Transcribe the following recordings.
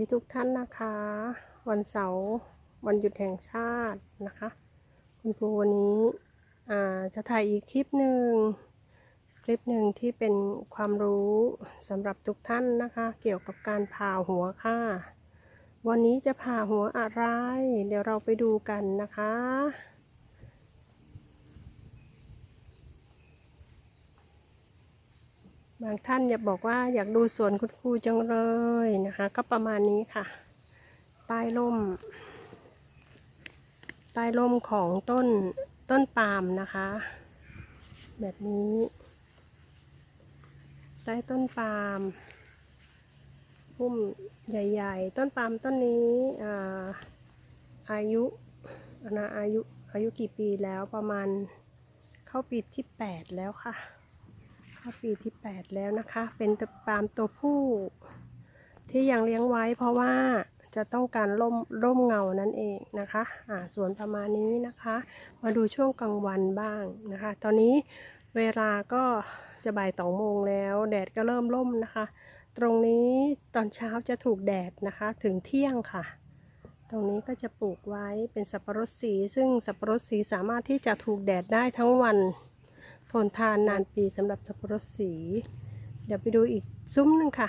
ดีทุกท่านนะคะ วันเสาร์วันหยุดแห่งชาตินะคะ คุณครูวันนี้จะถ่ายอีกคลิปหนึ่งคลิปหนึ่งที่เป็นความรู้สำหรับทุกท่านนะคะ เกี่ยวกับการผ่าหัวค่ะ วันนี้จะผ่าหัวอะไร เดี๋ยวเราไปดูกันนะคะ บางท่านอยากบอกว่าอยากดูสวนคุณครูจังเลยนะคะ ก็ประมาณนี้ค่ะใต้ร่มใต้ร่มของต้นต้นปาล์มนะคะ แบบนี้ใต้ต้นปาล์มพุ่มใหญ่ๆ ต้นปาล์มต้นนี้อาอายุนะอายุอายุกี่ปีแล้วประมาณเข้าปีที่ 8 แล้วค่ะ เข้าปีที่ 8 แล้วนะคะ เป็นตะปาล์มตัวผู้ ที่ยังเลี้ยงไว้เพราะว่าจะต้องการร่มร่มเงานั่นเองนะคะอ่าส่วนประมาณนี้นะคะ มาดูช่วงกลางวันบ้างนะคะ ตอนนี้เวลาก็จะบ่ายสองโมงแล้ว แดดก็เริ่มร่มนะคะ ตรงนี้ตอนเช้าจะถูกแดดนะคะถึงเที่ยงค่ะ ตรงนี้ก็จะปลูกไว้เป็นสับปะรดสี ซึ่งสับปะรดสีสามารถที่จะถูกแดดได้ทั้งวัน ทนทานนานปีสำหรับสับปะรดสี เดี๋ยวไปดูอีกซุ้มหนึ่งค่ะ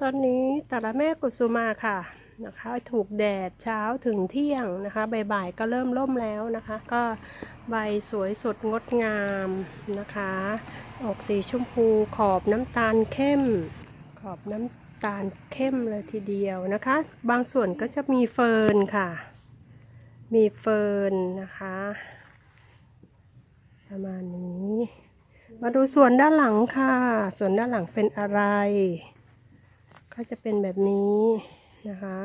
ตอนนี้ตาละแม่กุสุมาค่ะนะคะถูกแดดเช้าถึงเที่ยงนะคะบ่ายๆก็เริ่มร่มแล้วนะคะ ก็ใบสวยสดงดงามนะคะ ออกสีชมพูขอบน้ำตาลเข้ม ขอบน้ำตาลเข้มเลยทีเดียวนะคะ บางส่วนก็จะมีเฟิร์นค่ะ มีเฟิร์นนะคะ ประมาณนี้ มาดูส่วนด้านหลังค่ะ ส่วนด้านหลังเป็นอะไร ก็จะเป็นแบบนี้นะคะ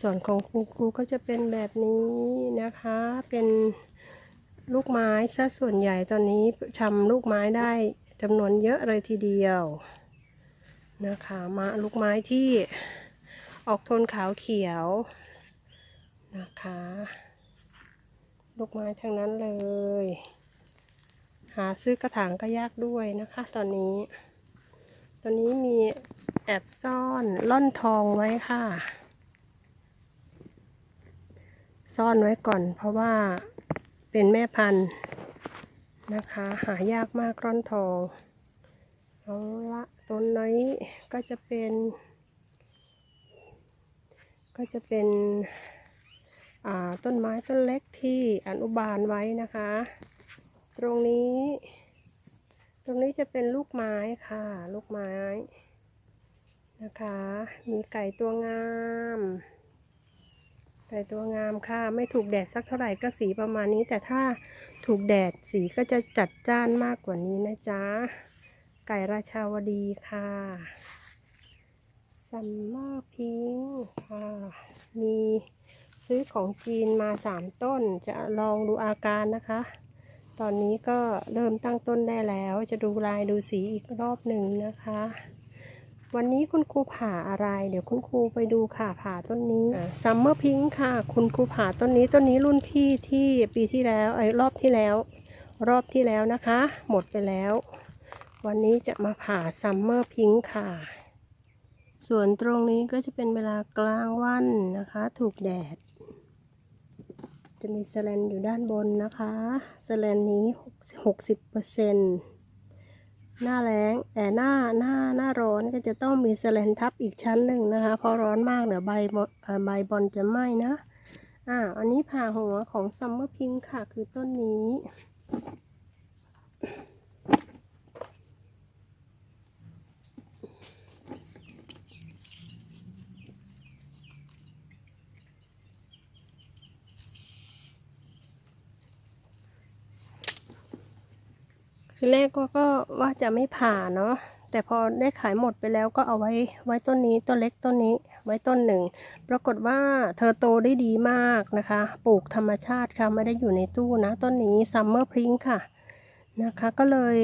ส่วนของคุณครูก็จะเป็นแบบนี้นะคะ เป็นลูกไม้ซะส่วนใหญ่ตอนนี้ทำลูกไม้ได้จำนวนเยอะเลยทีเดียวนะคะมาลูกไม้ที่ออกโทนขาวเขียวนะคะ ลูกไม้ทั้งนั้นเลย หาซื้อกระถางก็ยากด้วยนะคะ ตอนนี้ ตอนนี้มีแอบซ่อนล่อนทองไว้ค่ะ ซ่อนไว้ก่อน เพราะว่าเป็นแม่พันธุ์นะคะ หายากมากร่อนทองเอาละต้นนี้ก็จะเป็น ก็จะเป็นต้นไม้ต้นเล็กที่อนุบาลไว้นะคะ ตรงนี้ ตรงนี้จะเป็นลูกไม้ค่ะ ลูกไม้นะคะ มีไก่ตัวงาม ไก่ตัวงามค่ะ ไม่ถูกแดดสักเท่าไหร่ก็สีประมาณนี้ แต่ถ้าถูกแดดสีก็จะจัดจ้านมากกว่านี้นะจ๊ะ ไก่ราชาวดีค่ะซัมเมอร์พิงค่ะ มีซื้อของจีนมาสามต้น จะลองดูอาการนะคะ ตอนนี้ก็เริ่มตั้งต้นได้แล้ว จะดูลายดูสีอีกรอบหนึ่งนะคะ วันนี้คุณครูผ่าอะไร เดี๋ยวคุณครูไปดูค่ะผ่าต้นนี้ซัมเมอร์พิงค์ค่ะ คุณครูผ่าต้นนี้ต้นนี้รุ่นพี่ที่ปีที่แล้วไอ้รอบที่แล้ว รอบที่แล้วนะคะ หมดไปแล้ว วันนี้จะมาผ่าซัมเมอร์พิงค่ะ ส่วนตรงนี้ก็จะเป็นเวลากลางวันนะคะ ถูกแดด จะมีสแลนอยู่ด้านบนนะคะสแลนนี้หกสิบเปอร์เซ็นหน้าแรงแต่หน้าหน้าหน้าร้อนก็จะต้องมีสแลนทับอีกชั้นหนึ่งนะคะ เพราะร้อนมากเดี๋ยวใบบอนเอ่อใบบอลจะไหม้นะอ่าอันนี้ผ่าหัวของซัมเมอร์พิงค่ะ คือต้นนี้ือแรกก็ก็ว่าจะไม่ผ่าเนาะแต่พอได้ขายหมดไปแล้วก็เอาไว้ไว้ต้นนี้ต้นเล็กต้นนี้ไว้ต้นหนึ่ง ปรากฏว่าเธอโตได้ดีมากนะคะ ปลูกธรรมชาติค่ะไม่ได้อยู่ในตู้นะ ต้นนี้ซัมเมอร์พริ้งค่ะนะคะก็เลย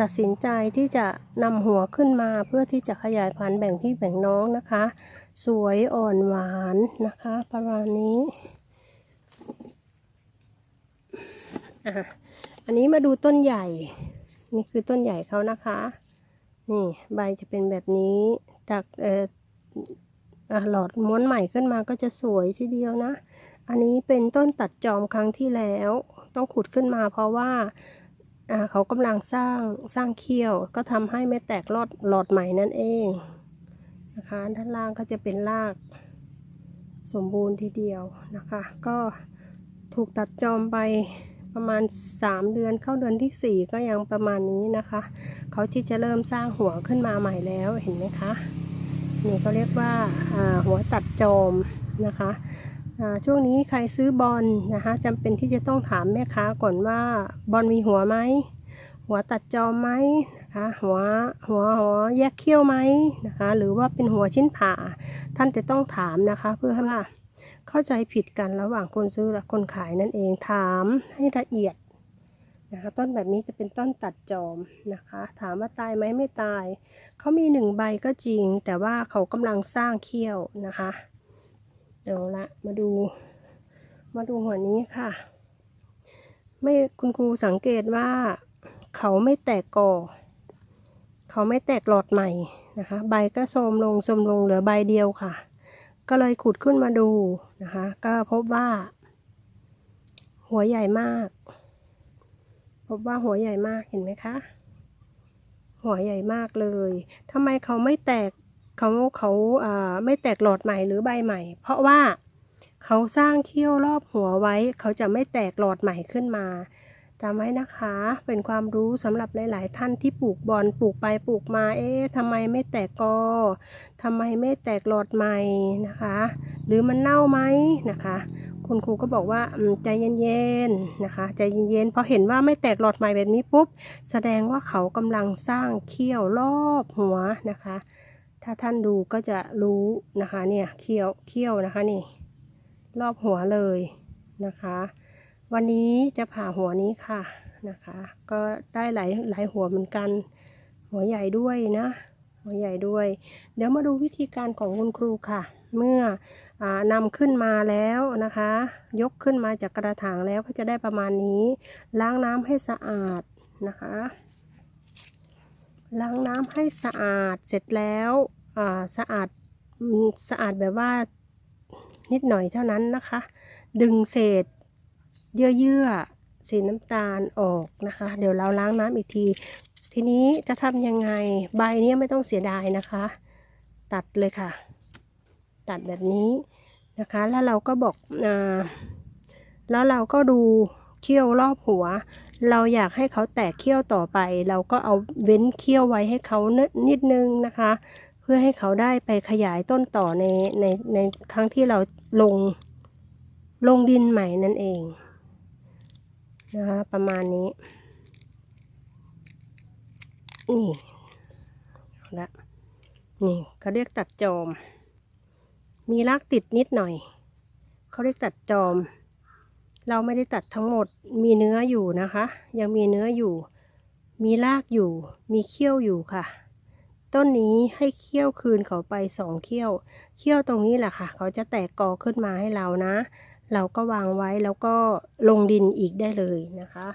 ตัดสินใจที่จะนำหัวขึ้นมาเพื่อที่จะขยายพันธุ์แบ่งพี่แบ่งน้องนะคะ สวยอ่อนหวานนะคะ ประมาณนี้อะอันนี้มาดูต้นใหญ่ นี่คือต้นใหญ่เขานะคะ นี่ใบจะเป็นแบบนี้ จากเอ่อหลอดม้วนใหม่ขึ้นมาก็จะสวยทีเดียวนะ อันนี้เป็นต้นตัดจอมครั้งที่แล้ว ต้องขุดขึ้นมาเพราะว่าอ่าเขากำลังสร้างสร้างเขี้ยว ก็ทำให้ไม่แตกหลอดหลอดใหม่นั่นเองนะคะด้านล่างก็จะเป็นรากสมบูรณ์ทีเดียวนะคะ ก็ถูกตัดจอมไป ประมาณ 3 เดือนเข้าเดือนที่ 4 ก็ยังประมาณนี้นะคะ เขาที่จะเริ่มสร้างหัวขึ้นมาใหม่แล้วเห็นไหมคะ นี่เขาเรียกว่าาหัวตัดจอมนะคะช่วงนี้ใครซื้อบอลนะคะจำเป็นที่จะต้องถามแม่ค้าก่อนว่าบอลมีหัวไหมหัวตัดจอมไหมนะคะหัวหัวหัวแยกเขี้ยวไหมนะคะ หรือว่าเป็นหัวชิ้นผ่า ท่านจะต้องถามนะคะ เพื่อให้ว่า เข้าใจผิดกันระหว่างคนซื้อและคนขายนั่นเองถามให้ละเอียดนะคะต้นแบบนี้จะเป็นต้นตัดจอมนะคะ ถามว่าตายไหมไม่ตาย เขามีหนึ่งใบก็จริง แต่ว่าเขากำลังสร้างเขี้ยวนะคะ เดี๋ยวละมาดู มาดูหัวนี้ค่ะ ไม่คุณครูสังเกตว่า เขาไม่แตกกอเขาไม่แตกหลอดใหม่นะคะ ใบก็โทมลงโทมลงเหลือใบเดียวค่ะ ก็เลยขุดขึ้นมาดูนะคะ ก็พบว่า หัวใหญ่มาก พบว่าหัวใหญ่มากเห็นไหมคะ หัวใหญ่มากเลยทำไมเขาไม่แตกเขาเขาอ่าไม่แตกหลอดใหม่หรือใบใหม่ เพราะว่าเขาสร้างเขี้ยวรอบหัวไว้ เขาจะไม่แตกหลอดใหม่ขึ้นมา จำไว้นะคะ เป็นความรู้สำหรับหลาย ๆ ท่านที่ปลูกบอลปลูกไปปลูกมาเอ๊ะทำไมไม่แตกกอทำไมไม่แตกหลอดใหม่นะคะ หรือมันเน่าไหมนะคะ คุณครูก็บอกว่าใจเย็น ๆ นะคะ ใจเย็น ๆ พอเห็นว่าไม่แตกหลอดใหม่แบบนี้ปุ๊บ แสดงว่าเขากำลังสร้างเขี้ยวรอบหัวนะคะ ถ้าท่านดูก็จะรู้นะคะเนี่ยเขี้ยวเขี้ยวนะคะนี่ รอบหัวเลยนะคะ วันนี้จะผ่าหัวนี้ค่ะนะคะ ก็ได้หลายหลายหัวเหมือนกัน หัวใหญ่ด้วยนะ หัวใหญ่ด้วย เดี๋ยวมาดูวิธีการของคุณครูค่ะ เมื่ออนำขึ้นมาแล้วนะคะ ยกขึ้นมาจากกระถางแล้วก็จะได้ประมาณนี้ ล้างน้ำให้สะอาดนะคะ ล้างน้ำให้สะอาดเสร็จแล้วสะอาดสะอาดแบบว่านิดหน่อยเท่านั้นนะคะ ดึงเศษ เยื่อๆสีน้ำตาลออกนะคะ เดี๋ยวเราล้างน้ำอีกที ทีนี้จะทำยังไงใบเนี้ยไม่ต้องเสียดายนะคะ ตัดเลยค่ะ ตัดแบบนี้นะคะ แล้วเราก็บอกอ่าแล้วเราก็ดูเขี้ยวรอบหัว เราอยากให้เขาแตกเขี้ยวต่อไป เราก็เอาเว้นเขี้ยวไว้ให้เขานิดนึงนะคะ เพื่อให้เขาได้ไปขยายต้นต่อในในในครั้งที่เราลงลงดินใหม่นั่นเอง นะคะประมาณนี้ นี่ละนี่เขาเรียกตัดจอม มีรากติดนิดหน่อย เขาเรียกตัดจอม เราไม่ได้ตัดทั้งหมด มีเนื้ออยู่นะคะ ยังมีเนื้ออยู่ มีรากอยู่ มีเขี้ยวอยู่ค่ะ ต้นนี้ให้เขี้ยวคืนเขาไปสองเขี้ยว เขี้ยวตรงนี้แหละค่ะ เขาจะแตกกอขึ้นมาให้เรานะ เราก็วางไว้แล้วก็ลงดินอีกได้เลยนะคะ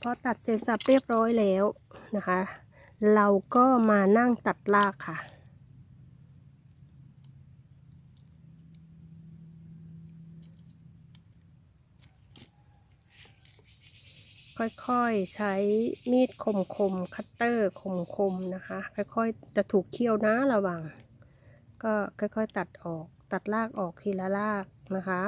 พอตัดเสร็จสับเรียบร้อยแล้วนะคะ เราก็มานั่งตัดรากค่ะ ค่อยๆใช้มีดคมๆคัตเตอร์คมๆนะคะ ค่อยๆจะถูกเคี่ยวนะระวัง ก็ค่อยๆตัดออก ตัดรากออกทีละรากนะคะ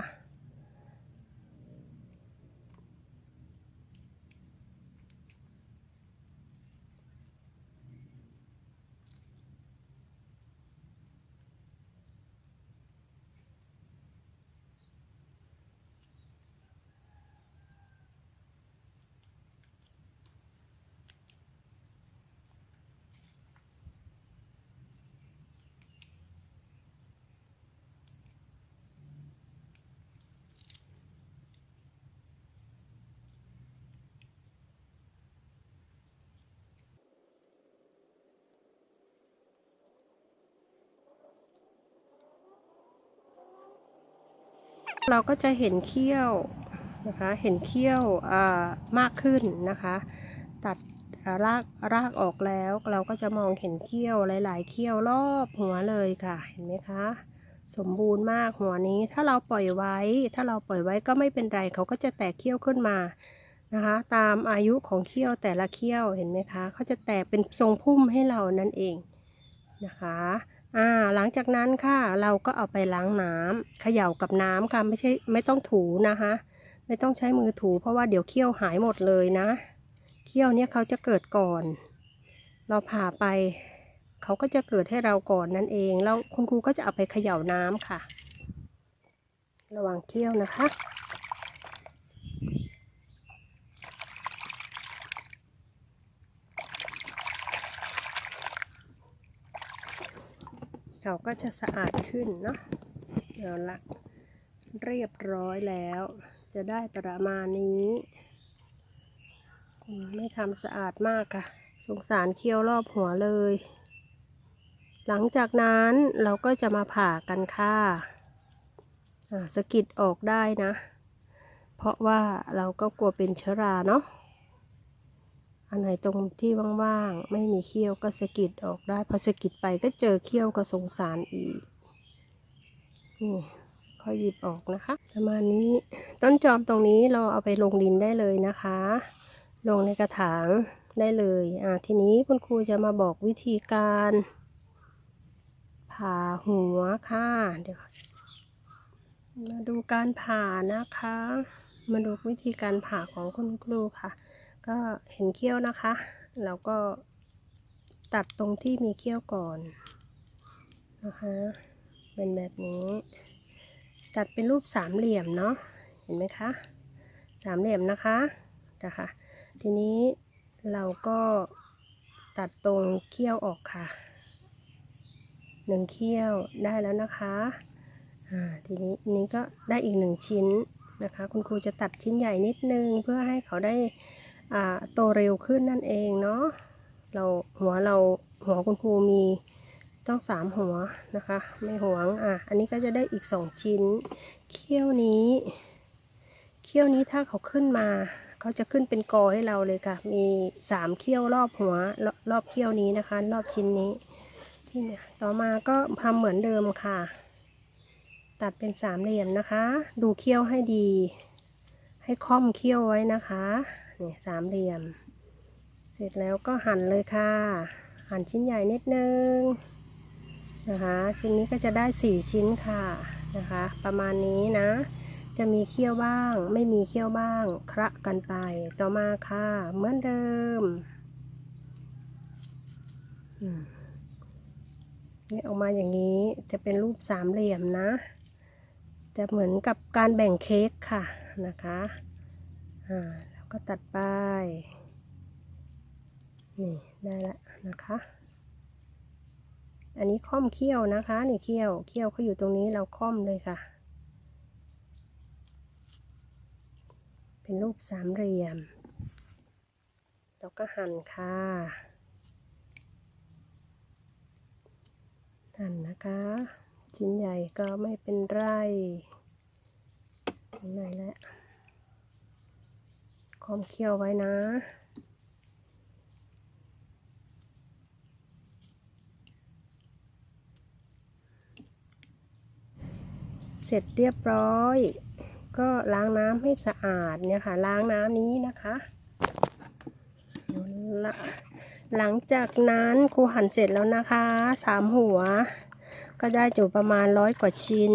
เราก็จะเห็นเขี้ยวนะคะเห็นเขี้ยวมากขึ้นนะคะ ตัดรากรากออกแล้วเราก็จะมองเห็นเขี้ยวหลาย ๆ เขี้ยวรอบหัวเลยค่ะเห็นไหมคะสมบูรณ์มากหัวนี้ถ้าเราปล่อยไว้ ถ้าเราปล่อยไว้ก็ไม่เป็นไรเขาก็จะแตกเขี้ยวขึ้นมานะคะ ตามอายุของเขี้ยวแต่ละเขี้ยวเห็นไหมคะเขาจะแตกเป็นทรงพุ่มให้เรานั่นเองนะคะ อ่าหลังจากนั้นค่ะเราก็เอาไปล้างน้ำเขย่ากับน้ำค่ะไม่ใช่ไม่ต้องถูนะคะ ไม่ต้องใช้มือถูเพราะว่าเดี๋ยวเขี้ยวหายหมดเลยนะเขี้ยวเนี่ยเขาจะเกิดก่อน เราผ่าไป เขาก็จะเกิดให้เราก่อนนั่นเองแล้วคุณครูก็จะเอาไปเขย่าน้ำค่ะ ระวังเขี้ยวนะคะ เขาก็จะสะอาดขึ้นเนาะเอาละเรียบร้อยแล้ว จะได้ประมาณนี้ไม่ทำสะอาดมากค่ะ สงสารเคี้ยวรอบหัวเลย หลังจากนั้นเราก็จะมาผ่ากันค่ะสกิดออกได้นะ เพราะว่าเราก็กลัวเป็นเชื้อราเนาะ อันไหนตรงที่ว่างๆ ไม่มีเขี้ยวก็สะกิดออกได้ พอสะกิดไปก็เจอเขี้ยวก็สงสารอีก นี่ค่อยหยิบออกนะคะ ประมาณนี้ ต้นจอมตรงนี้เราเอาไปลงดินได้เลยนะคะ ลงในกระถางได้เลย อ่า ทีนี้คุณครูจะมาบอกวิธีการผ่าหัวค่ะ เดี๋ยว มาดูการผ่านะคะ มาดูวิธีการผ่าของคุณครูค่ะ ก็เห็นเขี้ยวนะคะเราก็ตัดตรงที่มีเขี้ยวก่อนนะคะ เป็นแบบนี้ ตัดเป็นรูปสามเหลี่ยมเนาะ เห็นไหมคะ สามเหลี่ยมนะคะนะคะ ทีนี้เราก็ตัดตรงเขี้ยวออกค่ะหนึ่งเขี้ยวได้แล้วนะคะอ่าทีนี้นี้ก็ได้อีกหนึ่งชิ้นนะคะ คุณครูจะตัดชิ้นใหญ่นิดนึงเพื่อให้เขาได้ โตเร็วขึ้นนั่นเองเนาะเราหัวเราหัวคุณครูมีต้องสามหัวนะคะ ไม่หวงอะอันนี้ก็จะได้อีกสองชิ้น เขี้ยวนี้เขี้ยวนี้ถ้าเขาขึ้นมา เขาจะขึ้นเป็นกอให้เราเลยค่ะ มีสามเขี้ยวรอบหัวรอบรอบเขี้ยวนี้นะคะ รอบชิ้นนี้ที่เนี่ยต่อมาก็ทำเหมือนเดิมค่ะ ตัดเป็นสามเหลี่ยมนะคะ ดูเขี้ยวให้ดี ให้ค่อมเขี้ยวไว้นะคะ นี่สามเหลี่ยม เสร็จแล้วก็หั่นเลยค่ะ หั่นชิ้นใหญ่นิดนึงนะคะ ชิ้นนี้ก็จะได้สี่ชิ้นค่ะนะคะ ประมาณนี้นะ จะมีเขี้ยวบ้าง ไม่มีเขี้ยวบ้างคระกันไป ต่อมาค่ะเหมือนเดิมนี่ออกมาอย่างนี้จะเป็นรูปสามเหลี่ยมนะ จะเหมือนกับการแบ่งเค้กค่ะนะคะ อ่า ก็ตัดไป นี่ได้แล้วนะคะ อันนี้ค่อมเขี้ยวนะคะนี่เขี้ยวเขี้ยวเขาอยู่ตรงนี้เราค่อมเลยค่ะ เป็นรูปสามเหลี่ยม แล้วก็หั่นค่ะหั่นนะคะ ชิ้นใหญ่ก็ไม่เป็นไรไหนแหละ คอมเคี่ยวไว้นะเสร็จเรียบร้อย ก็ล้างน้ำให้สะอาดเนี่ยค่ะ ล้างน้ำนี้นะคะละหลังจากนั้นครูหั่นเสร็จแล้วนะคะสามหัว ก็ได้อยู่ประมาณร้อยกว่าชิ้น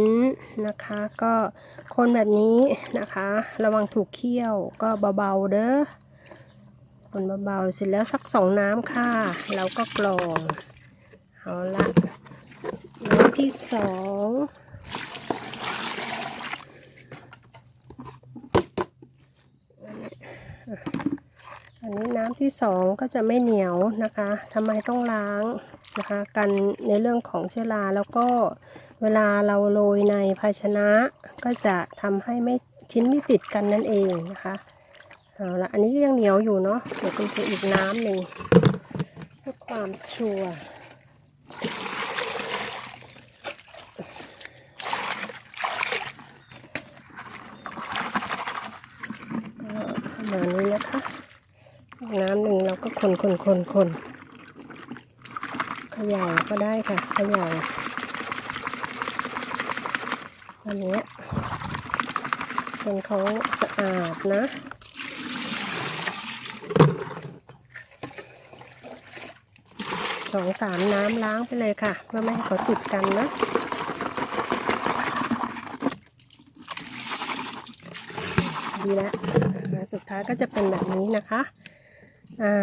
นะคะ ก็คนแบบนี้นะคะ ระวังถูกเคี่ยวก็เบาๆเด้อคนเบาๆเสร็จแล้วสักสองน้ำค่ะแล้วก็กรองเอาละน้ำที่สองอันนี้น้ำที่สองก็จะไม่เหนียวนะคะทำไมต้องล้าง นะคะกันในเรื่องของเชื้อราแล้วก็เวลาเราโรยในภาชนะก็จะทำให้ไม่ชิ้นไม่ติดกันนั่นเองนะคะเอาละอันนี้ก็ยังเหนียวอยู่เนาะเดี๋ยวคุณจะอีกน้ำหนึ่งเพื่อความชัวร์ประมาณนี้นะคะ น้ำหนึ่งเราก็คนคนคนคนเขย่าก็ได้ค่ะขย่าอันนี้ยคนเขาสะอาดนะสองสามน้ำล้างไปเลยค่ะ เพื่อไม่ให้เขาติดกันนะดีแล้วสุดท้ายก็จะเป็นแบบนี้นะคะ อ่า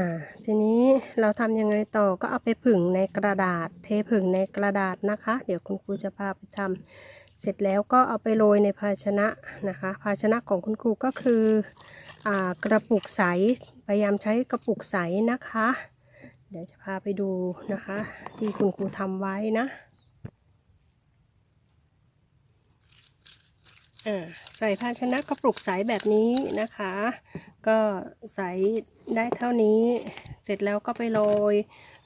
ทีนี้เราทำยังไงต่อก็เอาไปผึ่งในกระดาษ เทผึ่งในกระดาษนะคะ เดี๋ยวคุณครูจะพาไปทำเสร็จแล้วก็เอาไปโรยในภาชนะนะคะ ภาชนะของคุณครูก็คืออ่ากระปุกใสพยายามใช้กระปุกใสนะคะ เดี๋ยวจะพาไปดูนะคะ ที่คุณครูทำไว้นะ อ่า ใส่ภาชนะกระปุกใสแบบนี้นะคะ ก็ใส่ได้เท่านี้ เสร็จแล้วก็ไปโรย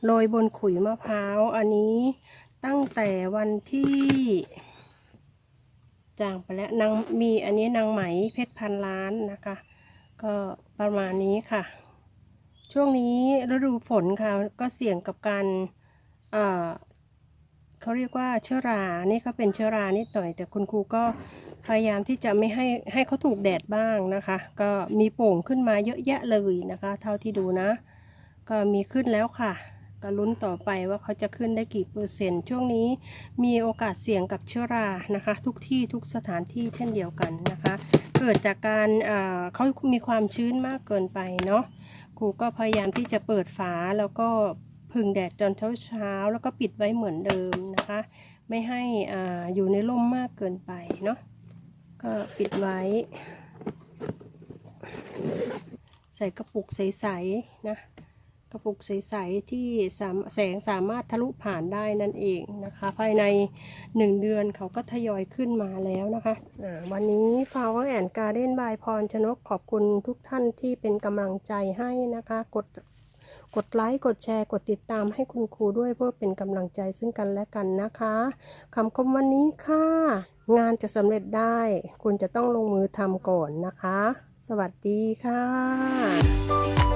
โรยบนขุยมะพร้าวอันนี้ตั้งแต่วันที่จางไปแล้วนางมีอันนี้นางไหมเพชรพันล้านนะคะ ก็ประมาณนี้ค่ะ ช่วงนี้ฤดูฝนค่ะก็เสี่ยงกับการเขาเรียกว่าเชื้อรานี่ก็เป็นเชื้อรานิดหน่อย แต่คุณครูก็ พยายามที่จะไม่ให้ให้เขาถูกแดดบ้างนะคะ ก็มีโป่งขึ้นมาเยอะแยะเลยนะคะ เท่าที่ดูนะ ก็มีขึ้นแล้วค่ะ ก็ลุ้นต่อไปว่าเขาจะขึ้นได้กี่เปอร์เซ็นต์ ช่วงนี้มีโอกาสเสี่ยงกับเชื้อรานะคะ ทุกที่ทุกสถานที่เช่นเดียวกันนะคะ เกิดจากการเขามีความชื้นมากเกินไปเนาะครูก็พยายามที่จะเปิดฝาแล้วก็พึ่งแดดจนเช้าเช้าแล้วก็ปิดไว้เหมือนเดิมนะคะ ไม่ให้ออยู่ในร่มมากเกินไปเนาะ ก็ปิดไว้ ใส่กระปุกใสๆนะกระปุกใสๆที่แสงสามารถทะลุผ่านได้นั่นเองนะคะ ภายใน 1 เดือนเขาก็ทยอยขึ้นมาแล้วนะคะอ่าวันนี้ฟาวแอนการ์เด้นบายพรชนกขอบคุณทุกท่านที่เป็นกำลังใจให้นะคะ กดกดไลค์ กดแชร์ กดติดตามให้คุณครูด้วยเพื่อเป็นกำลังใจซึ่งกันและกันนะคะคำคมวันนี้ค่ะ งานจะสำเร็จได้ คุณจะต้องลงมือทำก่อนนะคะ สวัสดีค่ะ